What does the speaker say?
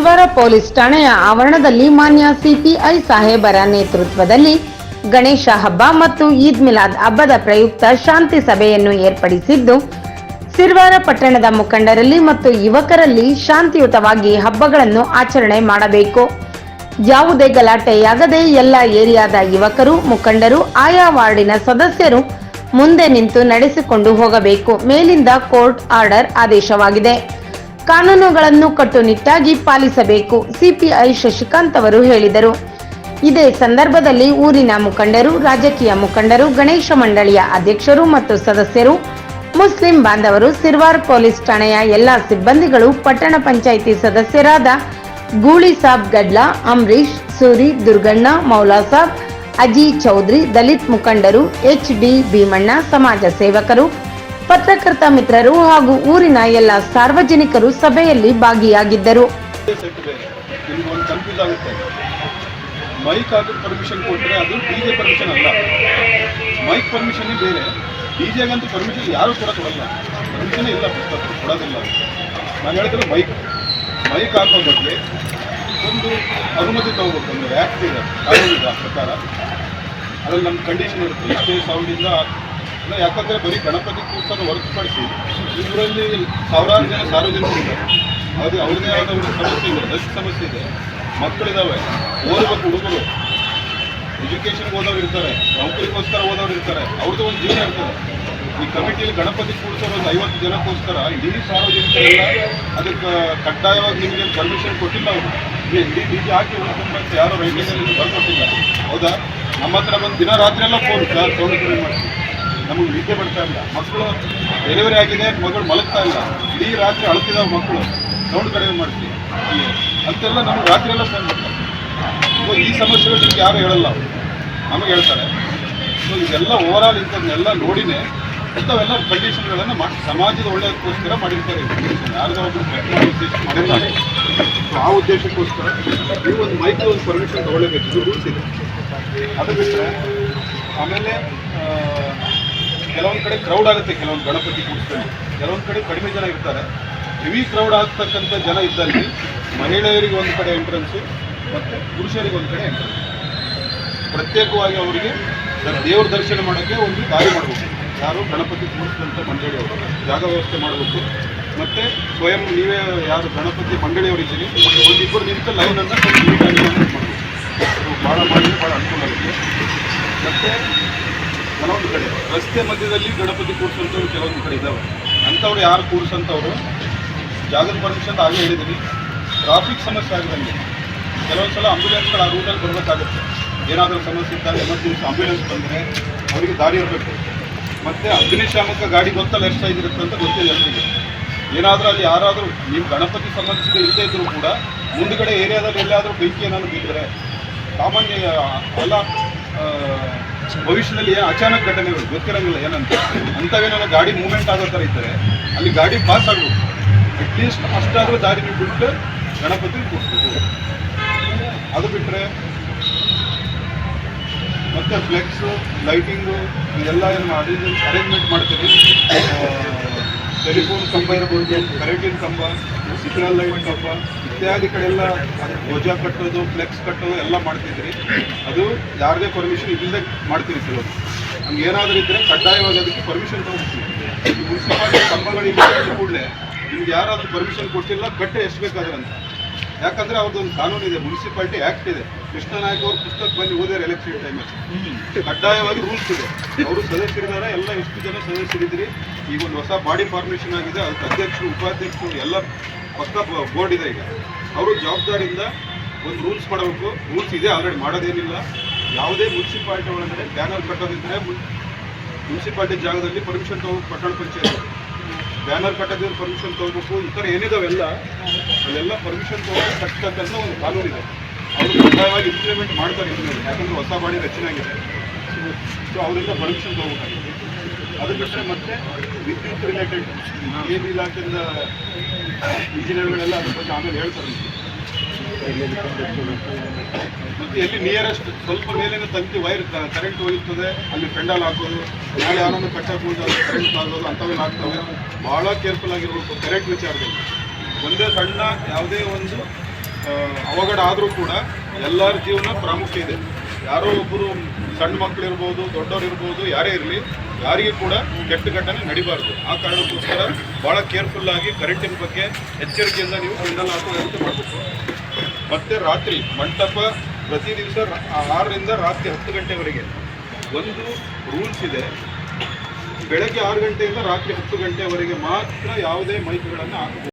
ಸಿಲ್ವಾರ police ಠಾಣೆಯ ಆವರಣದಲ್ಲಿ ಮಾನ್ಯ ಸಿಪಿಐ ಸಾಹೇಬರ ನೇತೃತ್ವದಲ್ಲಿ ಗಣೇಶ ಹಬ್ಬ ಮತ್ತು ಈದ್ ಮಿಲಾದ್ ಹಬ್ಬದ ಪ್ರಯುಕ್ತ ಶಾಂತಿ ಸಭೆಯನ್ನು ಏರ್ಪಡಿಸಿದ್ದು, ಸಿರ್ವಾರ ಪಟ್ಟಣದ ಮುಖಂಡರಲ್ಲಿ ಮತ್ತು ಯುವಕರಲ್ಲಿ ಶಾಂತಿಯುತವಾಗಿ ಹಬ್ಬಗಳನ್ನು ಆಚರಣೆ ಮಾಡಬೇಕು. ಯಾವುದೇ ಗಲಾಟೆಯಾಗದೆ ಎಲ್ಲ ಏರಿಯಾದ ಯುವಕರು, ಮುಖಂಡರು, ಆಯಾ ವಾರ್ಡಿನ ಸದಸ್ಯರು ಮುಂದೆ ನಿಂತು ನಡೆಸಿಕೊಂಡು ಹೋಗಬೇಕು. ಮೇಲಿಂದ ಕೋರ್ಟ್ ಆರ್ಡರ್ ಆದೇಶವಾಗಿದೆ. ಕಾನೂನುಗಳನ್ನು ಕಟ್ಟುನಿಟ್ಟಾಗಿ ಪಾಲಿಸಬೇಕು, ಸಿಪಿಐ ಶಶಿಕಾಂತ್ ಅವರು ಹೇಳಿದರು. ಇದೇ ಸಂದರ್ಭದಲ್ಲಿ ಊರಿನ ಮುಖಂಡರು, ರಾಜಕೀಯ ಮುಖಂಡರು, ಗಣೇಶ ಮಂಡಳಿಯ ಅಧ್ಯಕ್ಷರು ಮತ್ತು ಸದಸ್ಯರು, ಮುಸ್ಲಿಂ ಬಾಂಧವರು, ಸಿರ್ವಾರ್ ಪೊಲೀಸ್ ಠಾಣೆಯ ಎಲ್ಲಾ ಸಿಬ್ಬಂದಿಗಳು, ಪಟ್ಟಣ ಪಂಚಾಯಿತಿ ಸದಸ್ಯರಾದ ಗೂಳಿ ಸಾಬ್ ಗಡ್ಲಾ ಅಂಬರೀಶ್ ಸೂರಿ, ದುರ್ಗಣ್ಣ, ಮೌಲಾ ಸಾಬ್, ಅಜಿ ಚೌಧರಿ, ದಲಿತ್ ಮುಖಂಡರು, ಎಚ್ ಡಿ ಭೀಮಣ್ಣ, ಸಮಾಜ ಸೇವಕರು ಪತ್ರಕರ್ತ ಮಿತ್ರರು ಹಾಗೂ ಊರಿನ ಎಲ್ಲ ಸಾರ್ವಜನಿಕರು ಸಭೆಯಲ್ಲಿ ಭಾಗಿಯಾಗಿದ್ದರು. ಮೈಕ್ ಹಾಕಿ ಪರ್ಮಿಷನ್ ಕೊಟ್ಟರೆ ಅದು ಡಿ ಜೆ ಪರ್ಮಿಷನ್ ಅಲ್ಲ. ಮೈಕ್ ಪರ್ಮಿಷನ್ ಬೇರೆ. ಡಿ ಜೆಗಂತೂ ಪರ್ಮಿಷನ್ ಯಾರು ಕೂಡ ಕೊಡಲ್ಲ. ಪರ್ಮಿಷನೇ ಇಲ್ಲ ಪುಸ್ತಕ, ಕೊಡೋದಿಲ್ಲ. ನಾನು ಹೇಳಿದ್ರೆ ಮೈಕ್. ಮೈಕ್ ಹಾಕೋ ಬಗ್ಗೆ ಒಂದು ಅನುಮತಿ ತಗೋಬೇಕು. ಒಂದು ಆ್ಯಕ್ಟ್ ಇದೆ. ಪ್ರಕಾರ. ಅದ್ರಲ್ಲಿ ನಮ್ಮ ಕಂಡೀಷನ್ ಇರುತ್ತೆ. ಇಷ್ಟೇ ಸೌಂಡಿಂದ ಯಾಕಂದರೆ ಬರೀ ಗಣಪತಿ ಕೂರ್ಸನ್ನು ಹೊರತುಪಡಿಸಿ ಈ ಊರಲ್ಲಿ ಸಾವಿರಾರು ಜನ ಸಾರ್ವಜನಿಕರು ಇದ್ದಾರೆ. ಅದು ಅವ್ರದೇ ಆದ ಒಂದು ಸಮಸ್ಯೆ ಇದೆ ರಶ್ ಸಮಸ್ಯೆ ಇದೆ. ಮಕ್ಕಳಿದ್ದಾವೆ ಓದಬೇಕು ಹುಡುಗರು. ಎಜುಕೇಷನ್ಗೆ ಓದೋರು ಇರ್ತಾರೆ, ನೌಕರಿಗೋಸ್ಕರ ಓದೋರು ಇರ್ತಾರೆ, ಅವ್ರದ್ದು ಒಂದು ಜೀವನ ಇರ್ತದೆ. ಈ ಕಮಿಟಿಯಲ್ಲಿ ಗಣಪತಿ ಕೂರಿಸೋರು ಒಂದು ಐವತ್ತು ಜನಕ್ಕೋಸ್ಕರ ಇಡೀ ಸಾರ್ವಜನಿಕರೆಲ್ಲ ಅದಕ್ಕೆ ಕಡ್ಡಾಯವಾಗಿ ನಿಮಗೆ ಪರ್ಮಿಷನ್ ಕೊಟ್ಟಿಲ್ಲ ಅವರು. ಇಡೀ ಡಿ ಜಿ ಹಾಕಿ ಉಳ್ಕೊಂಡ್ಬಂತ ಯಾರೋ ರೈಲ್ವೆ ಬರ್ಕೊಟ್ಟಿಲ್ಲ. ಹೌದಾ? ನಮ್ಮ ಹತ್ರ ಬಂದು ದಿನ ರಾತ್ರಿ ಎಲ್ಲ ಫೋನ್ ಸರ್ ಸೌಲಭ್ಯ ಮಾಡಿ. ನಿದ್ದೆ ಬರ್ತಾ ಇಲ್ಲ. ಮಕ್ಕಳು ಡೆಲಿವರಿ ಆಗಿದೆ, ಮಗಳು ಮಲಗ್ತಾ ಇಲ್ಲ. ಇಡೀ ರಾತ್ರಿ ಅಳ್ತಿದ್ದಾವೆ ಮಕ್ಕಳು. ಸೌಂಡ್ ಕಡಿಮೆ ಮಾಡ್ತೀವಿ ಅಂತೆಲ್ಲ ನಮ್ಗೆ ರಾತ್ರಿ ಎಲ್ಲ ಫೋನ್ ಮಾಡ್ತಾರೆ ಈ ಸಮಸ್ಯೆಗಳು ನಿಮ್ಗೆ ಯಾರು ಹೇಳಲ್ಲ. ನಮಗೆ ಹೇಳ್ತಾರೆ. ಸೊ ಇದೆಲ್ಲ ಓವರ್ ಆಲ್ ಇಂಥದ್ದನ್ನೆಲ್ಲ ನೋಡಿನೇ ಇಂಥವೆಲ್ಲ ಕಂಡೀಷನ್ಗಳನ್ನು ಮಾಡಿ ಸಮಾಜದ ಒಳ್ಳೆಯದಕ್ಕೋಸ್ಕರ ಮಾಡಿರ್ತಾರೆ. ಯಾರಿಗೋ ಒಬ್ಬರು ಮಾಡಿರ್ತಾರೆ ಆ ಉದ್ದೇಶಕ್ಕೋಸ್ಕರ ನೀವು ಒಂದು ಮೈಕ್ ಒಂದು ಪರ್ಮಿಷನ್ ತಗೊಳ್ಳೇಬೇಕು ಇದು ರೂಲ್ಸ್ ಇದೆ. ಅದು ಬಿಟ್ಟರೆ ಆಮೇಲೆ ಕೆಲವೊಂದು ಕಡೆ ಕ್ರೌಡ್ ಆಗುತ್ತೆ, ಕೆಲವೊಂದು ಗಣಪತಿ ಕೂಡಿಸ್ಕೊಂಡು ಕೆಲವೊಂದು ಕಡೆ ಕಡಿಮೆ ಜನ ಇರ್ತಾರೆ. ಹೆವಿ ಕ್ರೌಡ್ ಆಗ್ತಕ್ಕಂಥ ಜನ ಇದ್ದಲ್ಲಿ ಮಹಿಳೆಯರಿಗೆ ಒಂದು ಕಡೆ ಎಂಟ್ರೆನ್ಸು ಮತ್ತು ಪುರುಷರಿಗೆ ಒಂದು ಕಡೆ ಎಂಟ್ರೆನ್ಸ್ ಪ್ರತ್ಯೇಕವಾಗಿ ಅವರಿಗೆ ದೇವ್ರ ದರ್ಶನ ಮಾಡೋಕ್ಕೆ ಒಂದು ದಾರಿ ಮಾಡಬೇಕು. ಯಾರು ಗಣಪತಿ ಕೂಡಿಸಿದಂಥ ಮಂಡಳಿಯವರು ಜಾಗ ವ್ಯವಸ್ಥೆ ಮಾಡಬೇಕು. ಮತ್ತು ಸ್ವಯಂ ನೀವೇ ಯಾರು ಗಣಪತಿ ಮಂಡಳಿಯವರಿದ್ದೀರಿ ಒಂದಿಬ್ಬರು ನಿಂತು ಲೈನನ್ನು ಮಾಡಬೇಕು. ಭಾಳ ಮಾಡಿ ಭಾಳ ಅನುಕೂಲ ಆಗುತ್ತೆ. ಮತ್ತು ಕೆಲವೊಂದು ಕಡೆ, ರಸ್ತೆ ಮಧ್ಯದಲ್ಲಿ ಗಣಪತಿ ಕೂರಿಸೋಂಥವ್ರು ಕೆಲವೊಂದು ಕಡೆ ಇದ್ದಾವೆ ಅಂಥವ್ರು ಯಾರು ಕೂರಿಸೋಂಥವ್ರು? ಜಾಗದ ಪರ್ಮಿಷನ್ ಆಗೇ ಹೇಳಿದ್ದೀನಿ. ಟ್ರಾಫಿಕ್ ಸಮಸ್ಯೆ ಆಗಿದಂಗೆ ಕೆಲವೊಂದು ಸಲ ಆಂಬ್ಯುಲೆನ್ಸ್ಗಳು ಆ ರೂಟಲ್ಲಿ ಬರಬೇಕಾಗುತ್ತೆ. ಏನಾದರೂ ಸಮಸ್ಯೆ ಇದ್ದಾಗ ಎಮರ್ಜೆನ್ಸಿ ಆಂಬ್ಯುಲೆನ್ಸ್ ಬಂದರೆ ಅವರಿಗೆ ದಾರಿ ಇರಬೇಕು. ಮತ್ತು ಅಗ್ನಿಶಾಮಕ ಗಾಡಿ ಗೊತ್ತಲ್ಲ ಎಷ್ಟು ಆಗಿರುತ್ತೆ ಅಂತ ಗೊತ್ತಿದೆ ಎಲ್ಲರಿಗೆ ಏನಾದರೂ ಅಲ್ಲಿ ಯಾರಾದರೂ, ನೀವು ಗಣಪತಿ ಸಂಬಂಧಿಸಿದ ಇಲ್ಲದೇ ಇದ್ದರೂ ಕೂಡ ಮುಂದುಗಡೆ ಏರಿಯಾದಲ್ಲಿ ಎಲ್ಲಾದರೂ ಬೆಂಕಿ ಏನಾದರೂ ಬಿದ್ದರೆ ಸಾಮಾನ್ಯ ಎಲ್ಲ ಭವಿಷ್ಯದಲ್ಲಿ ಅಚಾನಕ್ ಘಟನೆಗಳು ಗೊತ್ತಿರಂಗಿಲ್ಲ ಏನಂತ. ಅಂತವೇನೋ ಗಾಡಿ ಮೂವ್ಮೆಂಟ್ ಆಗೋ ಥರ ಇದ್ದರೆ ಅಲ್ಲಿ ಗಾಡಿ ಪಾಸ್ ಆಗಬೇಕು ಅಟ್ಲೀಸ್ಟ್ ಅಷ್ಟಾದರೂ ದಾರಿ ಬಿಟ್ಟು ಗಣಪತಿ ಕೂರಿಸ್ಬೇಕು ಅದು ಬಿಟ್ಟರೆ ಮತ್ತೆ ಫ್ಲೆಕ್ಸು ಲೈಟಿಂಗು ಇದೆಲ್ಲ ಏನು ಅರೇಂಜ್ಮೆಂಟ್ ಮಾಡ್ತೀವಿ ಟೆಲಿಫೋನ್ ಕಂಬ ಇರ್ಬೋದು ಕರೆಂಟಿನ ಕಂಬ ಸಿಗ್ನಲ್ ಲೈಟ್ ಕಂಬ, ಇತ್ಯಾದಿ ಕಡೆಲ್ಲ ಧ್ವಜ ಕಟ್ಟೋದು, ಫ್ಲೆಕ್ಸ್ ಕಟ್ಟೋದು ಎಲ್ಲ ಮಾಡ್ತಿದ್ರಿ. ಅದು ಯಾರದೇ ಪರ್ಮಿಷನ್ ಇಲ್ಲದೆ ಮಾಡ್ತೀವಿ ಕೆಲವರು ನಮ್ಗೆ ಏನಾದರೂ ಇದ್ದರೆ ಕಡ್ಡಾಯವಾಗಿ ಅದಕ್ಕೆ ಪರ್ಮಿಷನ್ ಈ ಮುನ್ಸಿಪಾಲಿಟಿ ಕಂಬಗಳಿಗೆ ಕೂಡಲೇ ನಿಮ್ಗೆ ಯಾರಾದರೂ ಪರ್ಮಿಷನ್ ಕೊಟ್ಟಿಲ್ಲ, ಕಟ್ಟೆ ಎಷ್ಟು ಬೇಕಾದ್ರೆ ಯಾಕಂದ್ರೆ ಅವ್ರದ್ದೊಂದು ಕಾನೂನು ಇದೆ ಮುನ್ಸಿಪಾಲಿಟಿ ಆಕ್ಟ್ ಇದೆ. ಕೃಷ್ಣ ನಾಯ್ಕ ಅವ್ರ ಪುಸ್ತಕ ಬಂದು ಓದಾರೆ ಎಲೆಕ್ಷನ್ ಟೈಮಲ್ಲಿ ಕಡ್ಡಾಯವಾಗಿ ರೂಲ್ಸ್ ಇದೆ. ಅವರು ಸದಸ್ಯರಿದ್ದಾರೆ ಎಲ್ಲ ಎಷ್ಟು ಜನ ಸದಸ್ಯರಿದ್ರಿ ಈಗ ಒಂದು ಹೊಸ ಬಾಡಿ ಫಾರ್ಮೇಷನ್ ಆಗಿದೆ ಅದಕ್ಕೆ ಅಧ್ಯಕ್ಷರು ಉಪಾಧ್ಯಕ್ಷರು ಎಲ್ಲ ಪಕ್ಕ ಬೋರ್ಡ್ ಇದೆ ಈಗ. ಅವರು ಜವಾಬ್ದಾರಿಯಿಂದ ಒಂದು ರೂಲ್ಸ್ ಮಾಡಬೇಕು ರೂಲ್ಸ್ ಇದೆ ಆಲ್ರೆಡಿ ಮಾಡೋದೇನಿಲ್ಲ. ಯಾವುದೇ ಮುನ್ಸಿಪಾಲಿಟಿ ಒಳಗಡೆ ಬ್ಯಾನರ್ ಕಟ್ಟೋದಿದ್ರೆ ಮುನ್ಸಿಪಾಲಿಟಿ ಜಾಗದಲ್ಲಿ ಪರ್ಮಿಷನ್ ತಗೋ ಪಟ್ಟಣ ಪಂಚಾಯತ್. ಬ್ಯಾನರ್ ಕಟ್ಟೋದ್ರ ಪರ್ಮಿಷನ್ ತಗೋಬೇಕು. ಈ ಥರ ಏನಿದಾವೆಲ್ಲ, ಅಲ್ಲೆಲ್ಲ ಪರ್ಮಿಷನ್ ತಗೊಂಡು ಕಟ್ಟತಕ್ಕಂಥ ಒಂದು ಕಾನೂನು ಇದೆ. ಅವರು ಕಡ್ಡಾಯವಾಗಿ ಇಂಪ್ಲಿಮೆಂಟ್ ಮಾಡ್ತಾರೆ ಇನ್ಮೇಲೆ ಯಾಕಂದ್ರೆ ಹೊಸ ಬಾಡಿ ರಚನೆ ಆಗಿದೆ. ಸೊ ಅವರಿಂದ ಪರ್ಮಿಷನ್ ತಗೋಬೇಕಾಗಿದೆ. ಅದು ಬಿಟ್ಟರೆ ಮತ್ತೆ ವಿದ್ಯುತ್ ರಿಲೇಟೆಡ್ ಏನಿಲ್ಲ ಇಲಾಖೆಯಿಂದ ಇಂಜಿನಿಯರ್ಗಳೆಲ್ಲ ಅದ್ರ ಬಗ್ಗೆ ಆಮೇಲೆ ಹೇಳ್ತಾರೆ. ಎಲ್ಲಿ ನಿಯರೆಸ್ಟ್ ಸ್ವಲ್ಪ ಮೇಲಿನ ತಂತಿ ವೈರ್ ಕರೆಂಟ್ ಹೋಗುತ್ತದೆ ಅಲ್ಲಿ ಪೆಂಡಲ್ ಹಾಕೋದು, ನಾಳೆ ಯಾರನ್ನು ಕಟ್ಟಬಹುದು ಅಲ್ಲಿ ಕರೆಂಟ್ ಆಗೋದು ಅಂಥವೆಲ್ಲ ಆಗ್ತವೆ. ಭಾಳ ಕೇರ್ಫುಲ್ ಆಗಿರ್ಬೇಕು ಕರೆಂಟ್ ವಿಚಾರದಲ್ಲಿ. ಒಂದೇ ಸಣ್ಣ ಯಾವುದೇ ಒಂದು ಅವಘಡ ಆದರೂ ಕೂಡ ಎಲ್ಲರ ಜೀವನ ಪ್ರಾಮುಖ್ಯ ಇದೆ. ಯಾರೋ ಒಬ್ಬರು ಸಣ್ಣ ಮಕ್ಕಳಿರ್ಬೋದು ದೊಡ್ಡವರು ಇರ್ಬೋದು ಯಾರೇ ಇರಲಿ, ಯಾರಿಗೂ ಕೂಡ ಕೆಟ್ಟ ಘಟನೆ ನಡಿಬಾರ್ದು. ಆ ಕಾರಣಕ್ಕೋಸ್ಕರ ಭಾಳ ಕೇರ್ಫುಲ್ ಆಗಿ ಕರೆಂಟಿನ ಬಗ್ಗೆ ಎಚ್ಚರಿಕೆಯಿಂದ ನೀವು ಸಿಗ್ನಲ್ ಹಾಕೋದು ಮಾಡಬೇಕು. ಮತ್ತೆ ರಾತ್ರಿ ಮಂಟಪ ಪ್ರತಿ ದಿವಸ ಆರರಿಂದ ರಾತ್ರಿ ಹತ್ತು ಗಂಟೆವರೆಗೆ. ಒಂದು ರೂಲ್ಸ್ ಇದೆ. ಬೆಳಗ್ಗೆ ಆರು ಗಂಟೆಯಿಂದ ರಾತ್ರಿ ಹತ್ತು ಗಂಟೆವರೆಗೆ ಮಾತ್ರ ಯಾವುದೇ ಮೈಕ್ಗಳನ್ನು ಹಾಕಬಹುದು